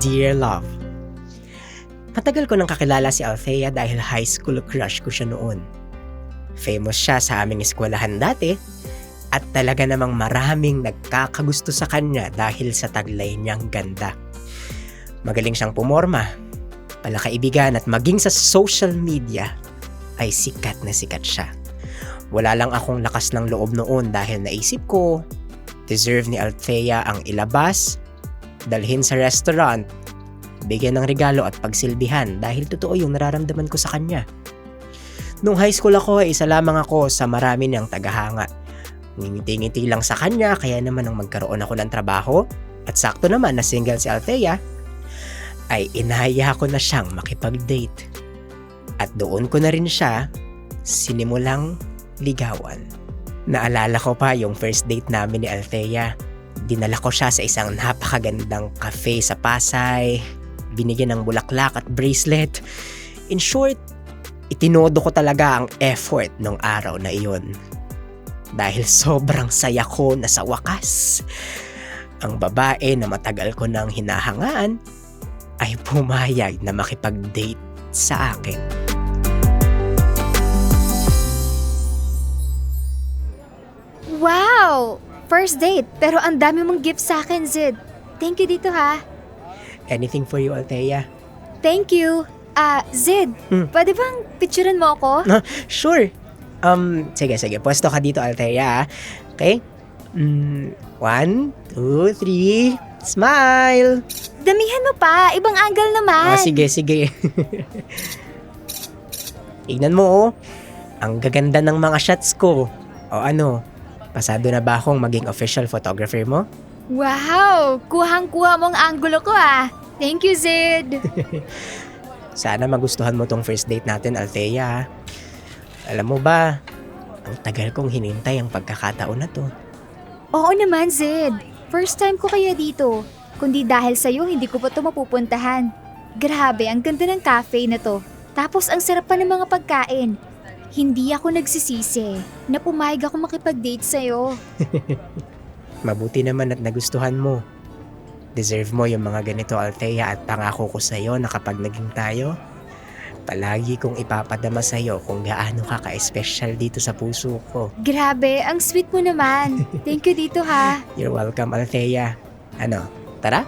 Dear Love, Matagal ko nang kakilala si Althea dahil high school crush ko siya noon. Famous siya sa aming eskwelahan dati at talaga namang maraming nagkakagusto sa kanya dahil sa taglay niyang ganda. Magaling siyang pumorma, palakaibigan at maging sa social media ay sikat na sikat siya. Wala lang akong lakas ng loob noon dahil naisip ko, deserve ni Althea ang ilabas, dalhin sa restaurant, bigyan ng regalo at pagsilbihan dahil totoo yung nararamdaman ko sa kanya. Nung high school ako ay isa lamang ako sa marami niyang tagahanga. Ngingiti-ngiti lang sa kanya kaya naman nang magkaroon ako ng trabaho at sakto naman na single si Althea ay inaya ko na siyang makipag-date. At doon ko na rin siya sinimulang ligawan. Naalala ko pa yung first date namin ni Althea. Dinala ko siya sa isang napakagandang cafe sa Pasay. Binigyan ng bulaklak at bracelet. In short, itinodo ko talaga ang effort nung araw na iyon. Dahil sobrang saya ko na sa wakas, ang babae na matagal ko nang hinahangaan ay pumayag na makipag-date sa akin. First date, pero ang dami mong gift sa akin, Zid. Thank you dito ha. Anything for you, Althea? Thank you. Ah, Zid, Hmm. pwede bang picturean mo ako? Sure. Um, sige, sige. Pwesto ka dito, Althea. ah. Okay? Mm, one, two, three. Smile! Damihan mo pa, ibang angle naman. Ah, sige, sige. Tignan mo, oh. Ang gaganda ng mga shots ko. O ano, pasado na ba akong maging official photographer mo? Wow! Kuhang-kuha mong angulo ko ah. Thank you, Zid. Sana magustuhan mo tong first date natin, Althea. ah. Alam mo ba, ang tagal kong hinintay ang pagkakataon na to. Oo naman, Zid. First time ko kaya dito. Kundi dahil sa'yo, hindi ko pa ito mapupuntahan. Grabe, ang ganda ng cafe na to. Tapos ang sarap pa ng mga pagkain. Hindi ako nagsisisi na pumayag ako makipag-date sa'yo. Mabuti naman at nagustuhan mo. Deserve mo yung mga ganito, Althea, at pangako ko sa'yo na kapag naging tayo, palagi kong ipapadama sa'yo kung gaano ka ka-special dito sa puso ko. Grabe, ang sweet mo naman. Thank you dito ha. You're welcome, Althea. Ano, tara?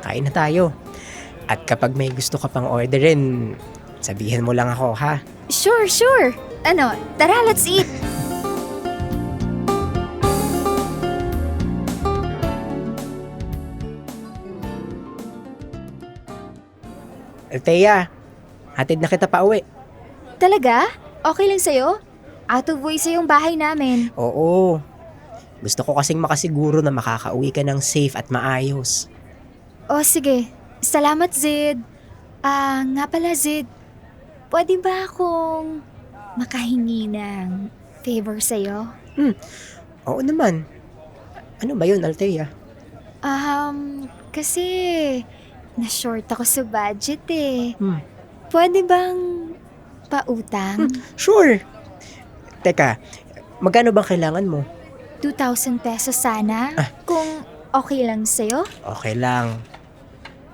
Kain na tayo. At kapag may gusto ka pang orderin, sabihin mo lang ako, ha? Sure, sure. Ano, tara, let's eat. Althea, hatid na kita pa uwi. Talaga? Okay lang sa'yo? Out of way sa yung bahay namin. Oo. Gusto ko kasing makasiguro na makakauwi ka ng safe at maayos. O sige, salamat Zid. Ah, nga pala Zid. Pwede ba akong makahingi ng favor sa'yo? Oo naman. Ano ba yun, Althea? Um, kasi na-short ako sa budget eh. Hmm. Pwede bang pautang? Sure. Teka, magkano bang kailangan mo? 2,000 pesos sana? Ah. Kung okay lang sa'yo? Okay lang.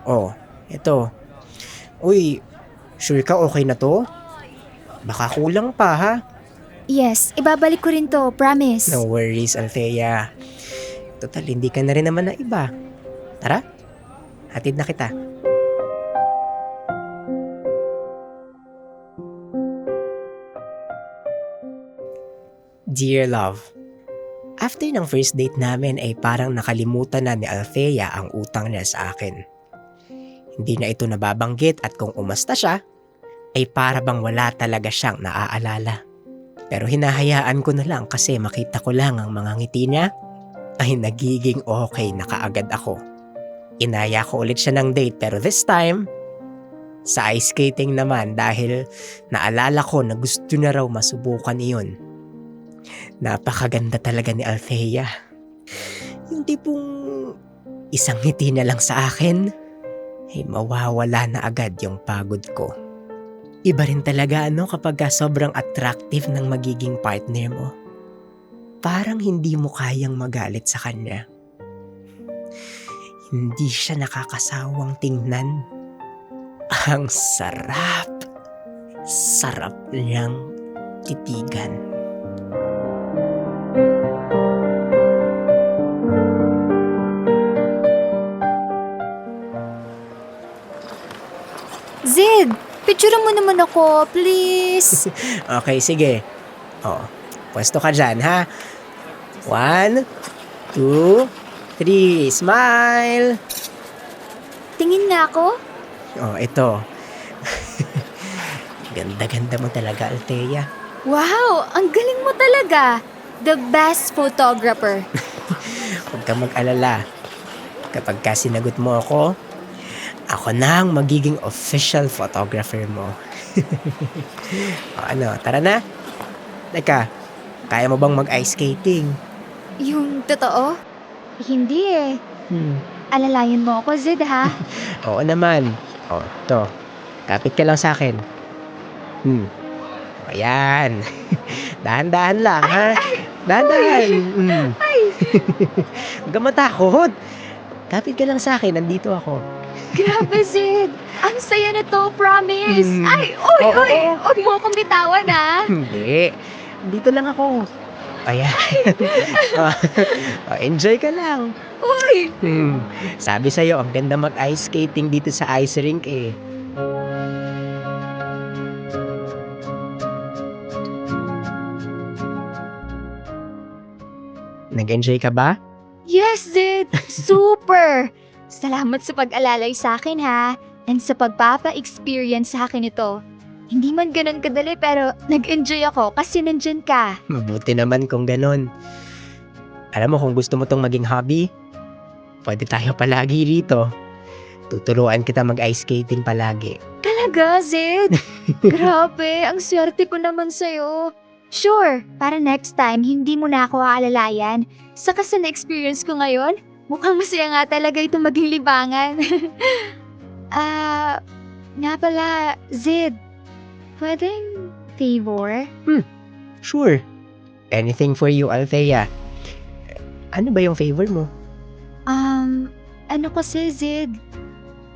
Oh, ito. Uy, sure ka okay na to? Baka kulang pa ha? Yes, ibabalik ko rin to, promise. No worries, Althea. Total, hindi ka na rin naman na iba. Tara, hatid na kita. Dear Love, After ng first date namin ay parang nakalimutan na ni Althea ang utang niya sa akin. Hindi na ito nababanggit at kung umasta siya, ay para bang wala talaga siyang naaalala. Pero hinahayaan ko na lang kasi makita ko lang ang mga ngiti niya ay nagiging okay na kaagad ako. Inaya ko ulit siya ng date pero this time, sa ice skating naman dahil naalala ko na gusto na raw masubukan iyon. Napakaganda talaga ni Althea. Yung tipong isang ngiti na lang sa akin, ay mawawala na agad yung pagod ko. Iba rin talaga ano kapag ka sobrang attractive ng magiging partner mo. Parang hindi mo kayang magalit sa kanya. Hindi siya nakakasawang tingnan. Ang sarap. Sarap niyang titigan. Zed, picture mo naman ako, please. Okay, sige. Oh, pwesto ka dyan, ha? One, two, three. Smile! Tingin nga ako. Oh, ito. Ganda-ganda mo talaga, Althea. Wow, ang galing mo talaga. The best photographer. Huwag kang mag-alala. Kapag ka sinagot mo ako, ako na ang magiging official photographer mo. o ano, tara na. Teka, kaya mo bang mag-ice skating? Yung totoo? Hindi eh. Hmm. Alalayan mo ako, Zed, ha? Oo naman. O, to. Kapit ka lang sa akin. Hmm. Ayan. Dahan-dahan lang, ha? Dahan-dahan. Hmm. Huwag kang matakot. Kapit ka lang sa akin. Nandito ako. Grabe, Zed. Ang saya na to, promise. Mm. Ay, oy, Oo, oy. oo. Huwag mo akong bitawan, ha? Hindi. Dito lang ako. Ayan. Ah, ah, enjoy ka lang. Uy. Hmm. Sabi sa'yo, ang ganda mag-ice skating dito sa ice rink eh. Nag-enjoy ka ba? Yes, Zed. Super. Salamat sa pag-alalay sa akin, ha? And sa pagpapa-experience sa akin ito. Hindi man ganun kadali pero nag-enjoy ako kasi nandyan ka. Mabuti naman kung ganon. Alam mo kung gusto mo tong maging hobby, pwede tayo palagi rito. Tuturuan kita mag-ice skating palagi. Talaga, Zed? Grabe, ang swerte ko naman sa'yo. Sure, para next time, hindi mo na ako aalalayan. Saka sa na-experience ko ngayon, mukhang masaya nga talaga ito maging libangan. Ah, nga pala, Zed, pwedeng favor? Sure. Anything for you, Althea. Ano ba yung favor mo? Um, ano kasi, Zed?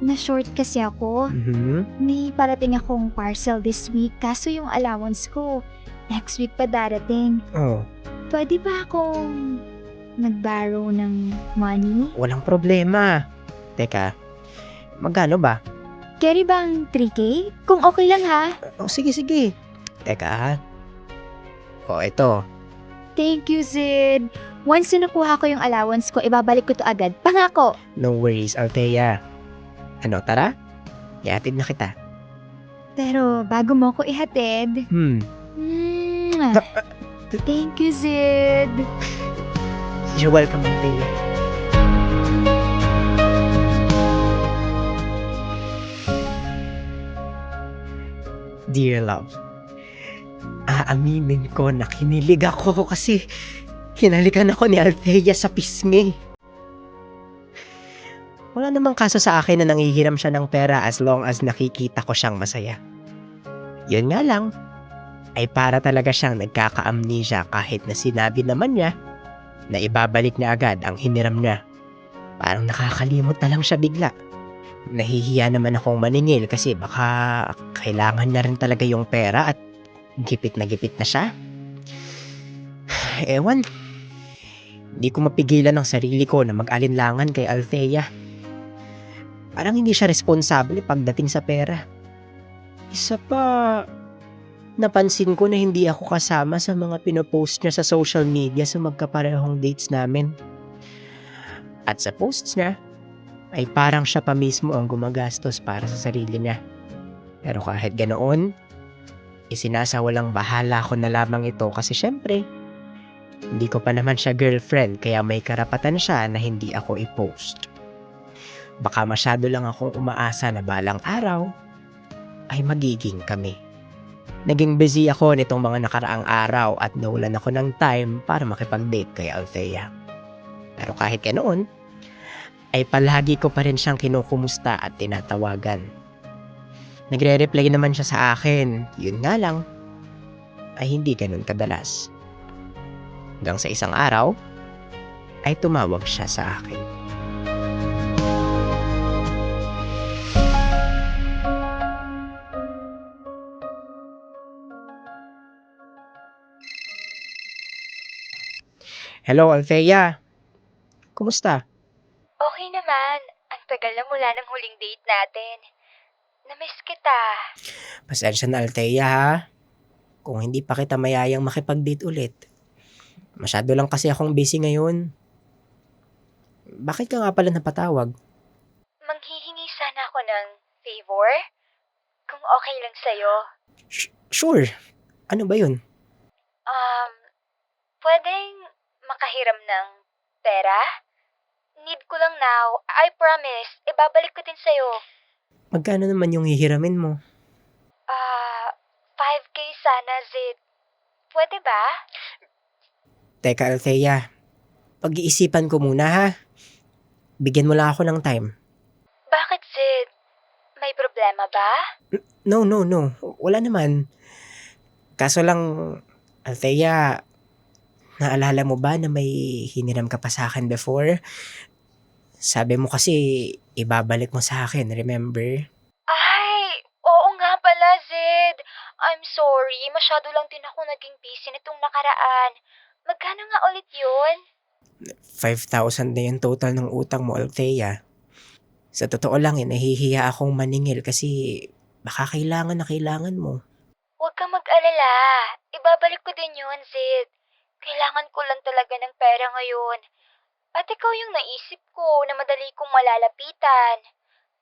Na-short kasi ako. Mhm. May parating akong parcel this week, kaso yung allowance ko, next week pa darating. Oh, Pwede ba akong nag-borrow ng money? walang problema. Teka, magkano ba? Carry bang 3K? Kung okay lang ha. Oh, sige, sige. Teka, ha? Oh, ito. Thank you, Zed. Once na nakuha ko yung allowance ko, ibabalik ko to agad. Pangako. No worries, Althea. Ano, tara? Ihatid na kita. Pero bago mo ko ihatid, Hmm. mwah. Thank you, Zed. You're welcome, Althea. Dear love, aaminin ko na kinilig ako kasi hinalikan ako ni Althea sa pisngi. Wala namang kaso sa akin na nangihiram siya ng pera as long as nakikita ko siyang masaya. Yun nga lang, ay para talaga siyang nagkaka-amnesia kahit na sinabi naman niya na ibabalik niya agad ang hiniram niya. Parang nakakalimot na lang siya bigla. Nahihiya naman akong maningil kasi baka kailangan niya rin talaga yung pera at gipit na gipit na siya. Ewan. Hindi ko mapigilan ang sarili ko na mag-alinlangan kay Althea. Parang hindi siya responsable pagdating sa pera. Isa pa, napansin ko na hindi ako kasama sa mga pinopost niya sa social media sa magkaparehong dates namin. At sa posts niya, ay parang siya pa mismo ang gumagastos para sa sarili niya. Pero kahit ganoon, isinasawalang bahala ko na lamang ito kasi syempre, hindi ko pa naman siya girlfriend kaya may karapatan siya na hindi ako i-post. Baka masyado lang akong umaasa na balang araw ay magiging kami. Naging busy ako nitong mga nakaraang araw at nawalan ako ng time para makipag-date kay Althea. Pero kahit ganoon, ay palagi ko pa rin siyang kinukumusta at tinatawagan. Nagre-reply naman siya sa akin, yun nga lang, ay hindi ganun kadalas. Hanggang sa isang araw, ay tumawag siya sa akin. Hello, Althea. Kumusta? Okay naman. Ang tagal na mula ng huling date natin. Namiss kita. Pasensya na, Althea, ha? Kung hindi pa kita mayayang makipag-date ulit. Masyado lang kasi akong busy ngayon. Bakit ka nga pala napatawag? Manghihingi sana ako ng favor? Kung okay lang sa'yo. Sh- sure. Ano ba yun? Um, pwedeng makahiram ng pera? Need ko lang now. I promise. Ibabalik ko din sa'yo. Magkano naman yung hihiramin mo? Ah, 5K sana, Zid. Pwede ba? Teka, Althea. Pag-iisipan ko muna, ha? Bigyan mo lang ako ng time. Bakit, Zid? May problema ba? No, no, no. Wala naman. Kaso lang, Althea, naalala mo ba na may hiniram ka pa sa akin before? Sabi mo kasi, ibabalik mo sa akin, remember? Ay, oo nga pala, Zid. I'm sorry. Masyado lang din ako naging busy nitong nakaraan. Magkano nga ulit yun? 5,000 na yung total ng utang mo, Althea. Sa totoo lang, eh, nahihiya akong maningil kasi baka kailangan na kailangan mo. Huwag kang mag-alala. Ibabalik ko din yun, Zid. Kailangan ko lang talaga ng pera ngayon. At ikaw yung naisip ko na madali kong malalapitan.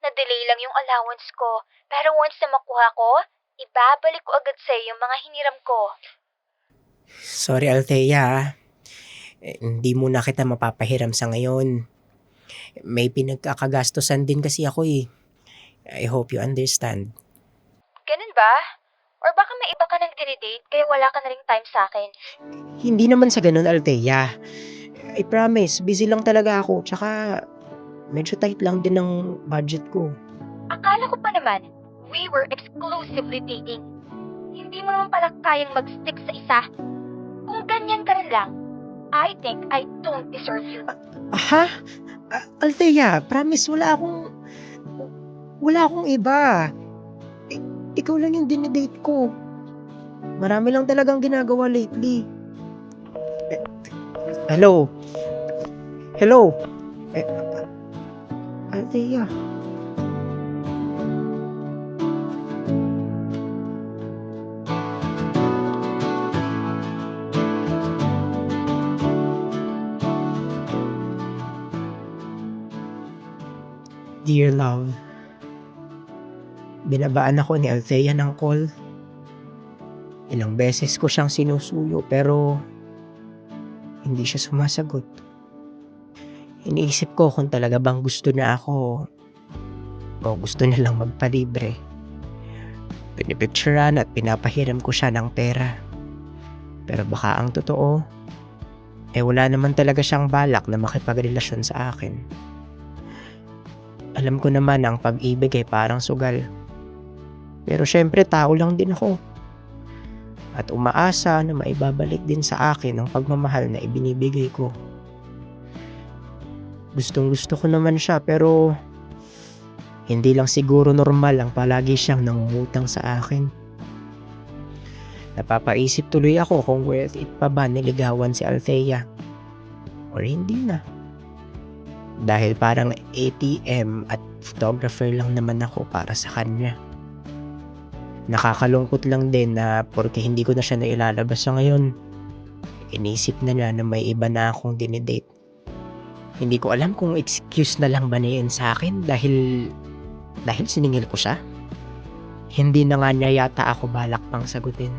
Na-delay lang yung allowance ko. Pero once na makuha ko, ibabalik ko agad sa'yo yung mga hiniram ko. Sorry, Althea. ah. Eh, hindi mo na kita mapapahiram sa ngayon. May pinagkakagastosan din kasi ako eh. I hope you understand. Ganun ba? Or baka may iba ka nang dinidate kaya wala ka na ring time sa akin? Hindi naman sa ganun, Althea. I promise, busy lang talaga ako. Tsaka, medyo tight lang din ng budget ko. Akala ko pa naman, we were exclusively dating. Hindi mo naman pala kayang mag-stick sa isa. Kung ganyan ka rin lang, I think I don't deserve you. Ha? A- Althea, promise, wala akong... Wala akong iba. Ikaw lang yung dinidate ko. Marami lang talagang ginagawa lately. Eh, hello? Hello? Eh, Althea. Dear love, binabaan ako ni Althea ng call. Ilang beses ko siyang sinusuyo pero hindi siya sumasagot. Iniisip ko kung talaga bang gusto na ako o gusto na lang magpalibre. Pinipicturean at pinapahiram ko siya ng pera. Pero baka ang totoo, eh wala naman talaga siyang balak na makipagrelasyon sa akin. Alam ko naman ang pag-ibig ay parang sugal. Pero syempre tao lang din ako. At umaasa na maibabalik din sa akin ang pagmamahal na ibinibigay ko. Gustong gusto ko naman siya pero hindi lang siguro normal ang palagi siyang nangungutang sa akin. Napapaisip tuloy ako kung worth it pa ba niligawan si Althea. Or hindi na. Dahil parang ATM at photographer lang naman ako para sa kanya. Nakakalungkot lang din na porque hindi ko na siya nailalabas sa ngayon. Inisip na niya na may iba na akong dinidate. Hindi ko alam kung excuse na lang ba na yun sa akin dahil dahil siningil ko siya. Hindi na nga niya yata ako balak pang sagutin.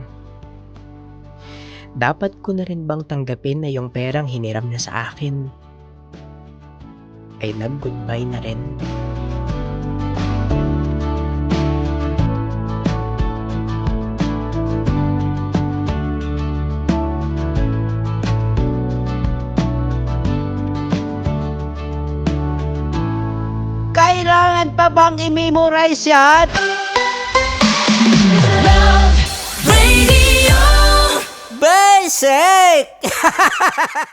Dapat ko na rin bang tanggapin na yung perang hiniram niya sa akin ay nag-goodbye na rin. Pa bang i-memorize yan? Radio Basic!